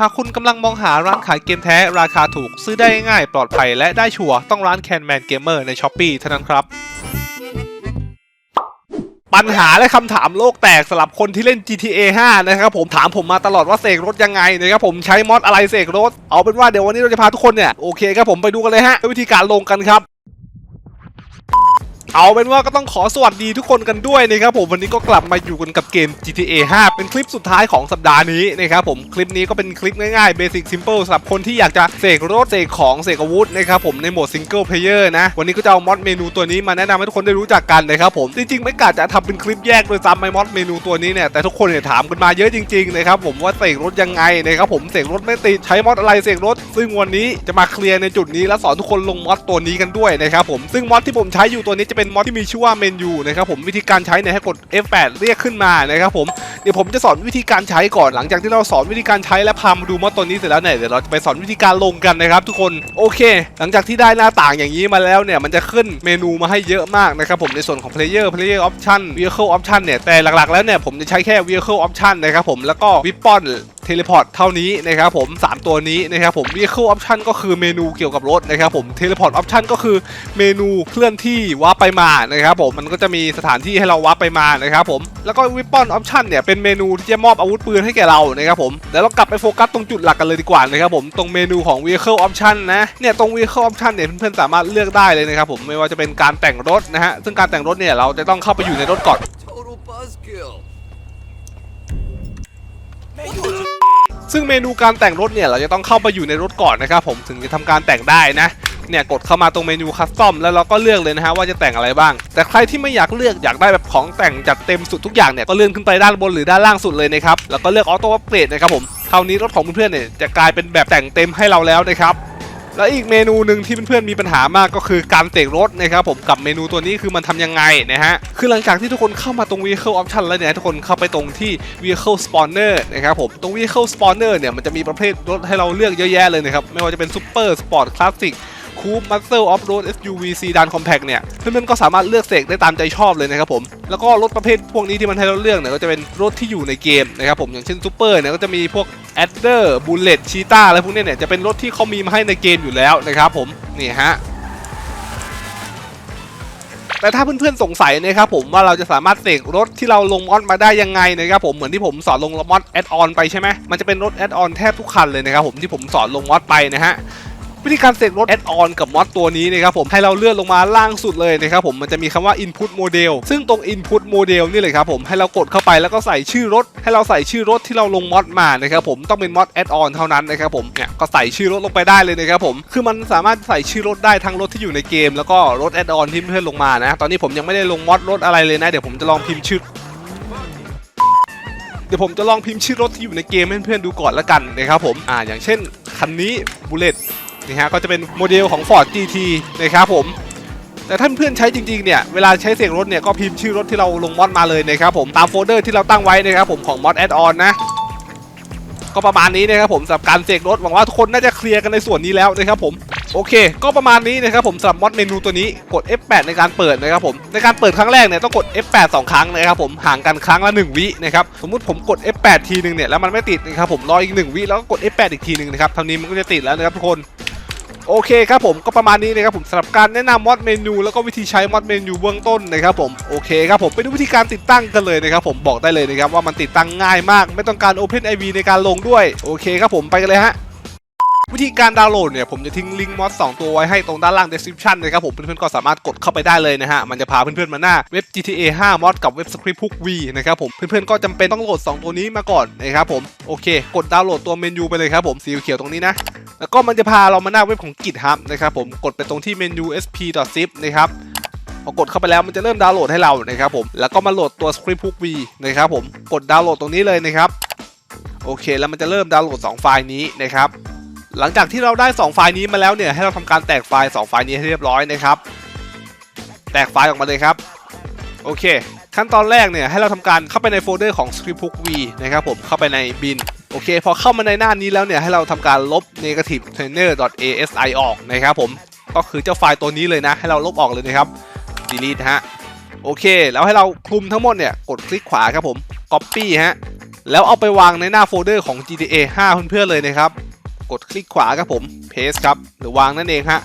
หากคุณกำลังมองหาร้านขายเกมแท้ราคาถูก ซื้อได้ง่ายปลอดภัยและได้ชัวร์ต้องร้านแคนแมนเกมเมอร์ในช้อปปีเท่านั้นครับ ปัญหาและคำถามโลกแตกสำหรับคนที่เล่น GTA 5 นะครับผมถามผมมาตลอดว่าเสกรถยังไงนะครับผมใช้มอดอะไรเสกรถ เอาเป็นว่าเดี๋ยววันนี้เราจะพาทุกคนเนี่ยโอเคครับผมไปดูกันเลยฮะวิธีการลงกันครับ เอาเป็นว่าก็ต้องขอสวัสดีทุกคนกันด้วยนะครับผมวันนี้ก็กลับมาอยู่กันกับเกม GTA 5 เป็นคลิปสุดท้ายของสัปดาห์นี้นะครับผมคลิปนี้ก็เป็นคลิปง่ายๆ Basic Simple สำหรับคนที่อยากจะเสกรถเสกของเสกอาวุธนะครับผมในโหมด Single Player นะ วันนี้ก็จะเอามอดเมนูตัวนี้มาแนะนำให้ทุกคนได้รู้จักกันนะครับผมจริงๆ ไม่กะจะทำเป็นคลิปแยกโดยซ้ำไอ้มอดเมนูตัวนี้เนี่ยแต่ทุกคนเนี่ยถามกันมาเยอะจริงๆนะครับผมว่าเสกรถยังไงนะครับผมเสกรถไม่ติดใช้มอดอะไรเสกรถ ซึ่งวันนี้จะมาเคลียร์ในจุดนี้และสอนทุกคนลงมอดตัวนี้กันด้วยนะครับผมซึ่งมอดที่ผมใช้อยู่ตัวนี้จะเป็นมอดที่มีชื่อว่าเมนูนะครับผมวิธีการใช้เนี่ยให้กด F8 เรียกขึ้นมานะครับผมเดี๋ยวผมจะสอนวิธีการใช้ก่อนหลังจากที่เราสอนวิธีการใช้และพามาดูมอดตัวนี้เสร็จแล้วเนี่ยเดี๋ยวเราจะไปสอนวิธีการลงกันนะครับ ทุกคนโอเค หลังจากที่ได้หน้าต่างอย่างนี้มาแล้วเนี่ยมันจะขึ้นเมนูมาให้เยอะมากนะครับผมในส่วนของ player player option vehicle option เนี่ยแต่หลักๆแล้วเนี่ยผมจะใช้แค่ vehicle option นะครับผมแล้วก็ weapon เทเลพอร์ตเท่านี้นะครับผม 3 ตัวนี้นะครับผม vehicle option ก็คือเมนูเกี่ยวกับรถนะครับผม teleport option ก็คือเมนูเคลื่อนที่ว้าร์ปไปมานะครับผมมันก็จะมีสถานที่ให้เราว้าร์ปไปมานะครับผมแล้วก็ weapon option เนี่ยเป็นเมนูที่จะมอบอาวุธปืนให้แก่เรานะครับผมแล้วเรากลับไปโฟกัสตรงจุดหลักกันเลยดีกว่านะครับผมตรงเมนูของ vehicle option นะเนี่ยตรง vehicle option เนี่ยเพื่อนๆสามารถเลือกได้เลยนะครับผมไม่ว่าจะเป็นการแต่งรถนะฮะซึ่งการแต่งรถเนี่ยเราจะต้องเข้าไปอยู่ในรถก่อน Total buzzkill. ซึ่งเมนูการแต่งรถเนี่ยเราจะต้องเข้าไปอยู่ในรถก่อนนะครับผมถึงจะทำการแต่งได้นะเนี่ยกดเข้ามาตรงเมนูคัสตอมแล้วเราก็เลือกเลยนะฮะว่าจะแต่งอะไรบ้าง แต่ใครที่ไม่อยากเลือกอยากได้แบบของแต่งจัดเต็มสุดทุกอย่างเนี่ยก็เลื่อนขึ้นไปด้านบนหรือด้านล่างสุดเลยนะครับแล้วก็เลือกออโต้อัปเกรดนะครับผมคราวนี้รถของเพื่อนๆเนี่ยจะกลายเป็นแบบแต่งเต็มให้เราแล้วนะครับ แล้วอีกเมนูหนึ่งที่เพื่อนๆมีปัญหามากก็คือการเตกรถนะครับผมกับเมนูตัวนี้คือมันทำยังไงนะฮะคือหลังจากที่ทุกคนเข้ามาตรง vehicle option แล้วเนี่ยทุกคนเข้าไปตรงที่ vehicle spawner นะครับผมตรง vehicle spawner เนี่ยมันจะมีประเภทรถให้เราเลือกเยอะแยะเลยนะครับไม่ว่าจะเป็น super sport classic คูปมัสเซลออฟโรด SUV ซีดานคอมแพกเนี่ยเพื่อนๆก็สามารถเลือกเสกได้ตามใจชอบเลยนะครับผม แล้วก็รถประเภทพวกนี้ที่มันให้เราเลือกเนี่ยก็จะเป็นรถที่อยู่ในเกมนะครับผมอย่างเช่นซูเปอร์เนี่ยก็จะมีพวก แอดเดอร์บูลเลตชีตาอะไรพวกนี้เนี่ยจะเป็นรถที่เขามีมาให้ในเกมอยู่แล้วนะครับผมนี่ฮะแต่ถ้าเพื่อนๆสงสัยนะครับผมว่าเราจะสามารถเสกรถที่เราลงมอดมาได้ยังไงนะครับผมเหมือนที่ผมสอนลงมอดแอดออนไปใช่ไหมมันจะเป็นรถแอดออนแทบทุกคันเลยนะครับผมที่ผมสอนลงมอดไปนะฮะ วิธีการเสกรถแอดออนกับมอดตัวนี้นะครับผมให้เราเลื่อนลงมาล่างสุดเลยนะครับผมมันจะมีคำว่า input model ซึ่งตรง input model นี่เลยครับผมให้เรากดเข้าไปแล้วก็ใส่ชื่อรถ ให้เราใส่ชื่อรถที่เราลงมอดมานะครับผมต้องเป็นมอดแอดออนเท่านั้นนะครับผมเนี่ยก็ใส่ชื่อรถลงไปได้เลยนะครับผมคือมันสามารถใส่ชื่อรถได้ทั้งรถที่อยู่ในเกม แล้วก็รถแอดออนที่เพื่อนๆลงมานะตอนนี้ผมยังไม่ได้ลงมอดรถอะไรเลยนะเดี๋ยวผมจะลองพิมพ์ชื่อเดี๋ยวผมจะลองพิมพ์ชื่อรถที่อยู่ในเกมให้เพื่อนๆดูก่อนละกันนะครับผมอ่าอย่างเช่นคันนี้บูเลต นี่ฮะก็จะเป็นโมเดลของ Ford GT นะครับผมแต่ถ้านเพื่อนใช้จริงๆเนี่ยเวลาใช้เสียงรถเนี่ยก็พิมพ์ชื่อรถที่เราลงมอดมาเลยนะครับผมตามโฟลเดอร์ที่เราตั้งไว้นะครับผมของมอดแอดออนนะก็ประมาณนี้นะครับผมสำหรับการเสกรถหวังว่าทุกคนน่าจะเคลียร์กันในส่วนนี้แล้วนะครับผมโอเค ก็ประมาณนี้นะครับผมสำหรับมอดเมนูตัวนี้กด F8 ในการเปิดนะครับผมในการเปิดครั้งแรกเนี่ยต้องกด F8 2 ครั้งนะครับผมห่างกันครั้งละ 1 วินะครับสมมุติผมกด F8 ทีนึงเนี่ยแล้วมันไม่ติดนะครับผมรออีก 1 วิแล้วก็กด F8 อีกทีนึงนะครับเท่านี้มันก็จะติดแล้วนะครับทุกคน โอเคครับผมก็ประมาณนี้นะครับผมสำหรับการแนะนำมอดเมนู แล้วก็วิธีใช้มอดเมนูเบื้องต้นนะครับผมโอเคครับผมไปดูวิธีการติดตั้งกันเลยนะครับผมบอกได้เลยนะครับว่ามันติดตั้งง่ายมาก ไม่ต้องการ Open IV ในการลงด้วยโอเคครับผมไปกันเลยฮะวิธีการดาวน์โหลดเนี่ยผมจะทิ้งลิงก์มอด2ตัวไว้ให้ตรงด้านล่าง description นะครับผมเพื่อนๆก็สามารถกดเข้าไปได้เลยนะฮะ มันจะพาเพื่อนๆมาหน้าเว็บ GTA 5 mod กับเว็บ Script Hook V นะครับผมเพื่อนๆก็จำเป็นต้องโหลด 2 ตัวนี้มาก่อนนะครับผมโอเค กดดาวน์โหลดตัวเมนูไปเลยครับผมสีเขียวตรงนี้นะ แล้วก็มันจะพาเรามาหน้าเว็บของ GitHub นะครับผมกดไปตรงที่เมนู sp.zip นะครับพอกดเข้าไปแล้วมันจะเริ่มดาวน์โหลดให้เรานะครับผมแล้วก็มาโหลดตัว Script Hook V นะครับผมกดดาวน์โหลดตรงนี้เลยนะครับโอเค แล้วมันจะเริ่มดาวน์โหลดสองไฟล์นี้นะครับหลังจากที่เราได้ 2 ไฟล์นี้มาแล้วเนี่ยให้เราทำการแตกไฟล์ 2 ไฟล์นี้ให้เรียบร้อยนะครับแตกไฟล์ออกมาเลยครับโอเค ขั้นตอนแรกเนี่ยให้เราทำการเข้าไปในโฟลเดอร์ของ scriptbook v นะครับผมเข้าไปในบิน โอเค พอเข้ามาในหน้านี้แล้วเนี่ย ให้เราทำการลบ negative trainer asi ออกนะครับผม ก็คือเจ้าไฟล์ตัวนี้เลยนะ ให้เราลบออกเลยนะครับ delete ฮะ โอเค แล้วให้เราคลุมทั้งหมดเนี่ย กดคลิกขวาครับผม copy ฮะ แล้วเอาไปวางในหน้าโฟลเดอร์ของ GTA 5 เพื่อนๆเลยนะครับ กดคลิกขวาครับผม paste ครับ หรือวางนั่นเองฮะ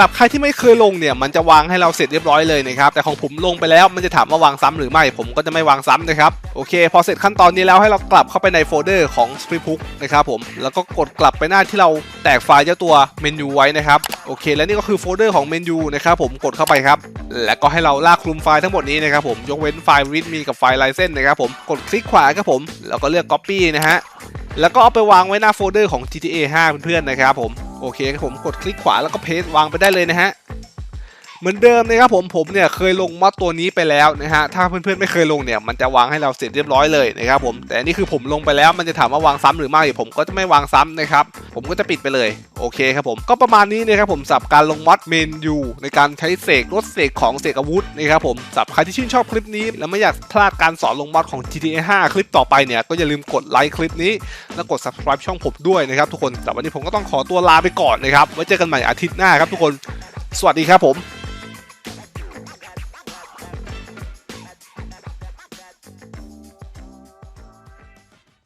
หรับใครที่ไม่เคยลงเนี่ยมันจะวางให้เราเสร็จเรียบร้อยเลยนะครับแต่ของผมลงไปแล้วมันจะถามว่าวางซ้ำหรือไม่ผมก็จะไม่วางซ้ำนะครับโอเค พอเสร็จขั้นตอนนี้แล้วให้เรากลับเข้าไปในโฟลเดอร์ของ s p r i t b o o k นะครับผมแล้วก็กดกลับไปหน้าที่เราแตกไฟล์เจ้าตัวเมนูไว้นะครับโอเค และนี่ก็คือโฟลเดอร์ของเมนูนะครับผมกดเข้าไปครับแล้วก็ให้เราลากคลุมไฟล์ทั้งหมดนี้นะครับผมยกเว้นไฟล์ readme กับไฟล์ license นะครับผมกดคลิกขวาครับผมแล้วก็เลือก copy นะฮะแล้วก็เอาไปวางไว้หน้าโฟลเดอร์ของ GTA 5 เพื่อนๆนะครับผม โอเคครับผมกดคลิกขวาแล้วก็เพสวางไปได้เลยนะฮะ เหมือนเดิมนะครับผมผมเนี่ยเคยลงมอดตัวนี้ไปแล้วนะฮะถ้าเพื่อนๆไม่เคยลงเนี่ยมันจะวางให้เราเสร็จเรียบร้อยเลยนะครับผมแต่นี่คือผมลงไปแล้วมันจะถามว่าวางซ้ำหรือไม่ผมก็จะไม่วางซ้ำนะครับผมก็จะปิดไปเลยโอเคครับผมก็ประมาณนี้นะครับผมสับการลงมอดเมนยูในการใช้เสกรถเสกของเสกอาวุธนะครับผมสับใครที่ชื่นชอบคลิปนี้ และไม่อยากพลาดการสอนลงมอดของ GTA 5 คลิปต่อไปเนี่ยก็อย่าลืมกดไลค์คลิปนี้แล้วกด subscribe ช่องผมด้วยนะครับทุกคนแต่วันนี้ผมก็ต้องขอตัวลาไปก่อนนะครับไว้เจอกันใหม่อาทิตย์หน้าครับทุกคน สวัสดีครับผม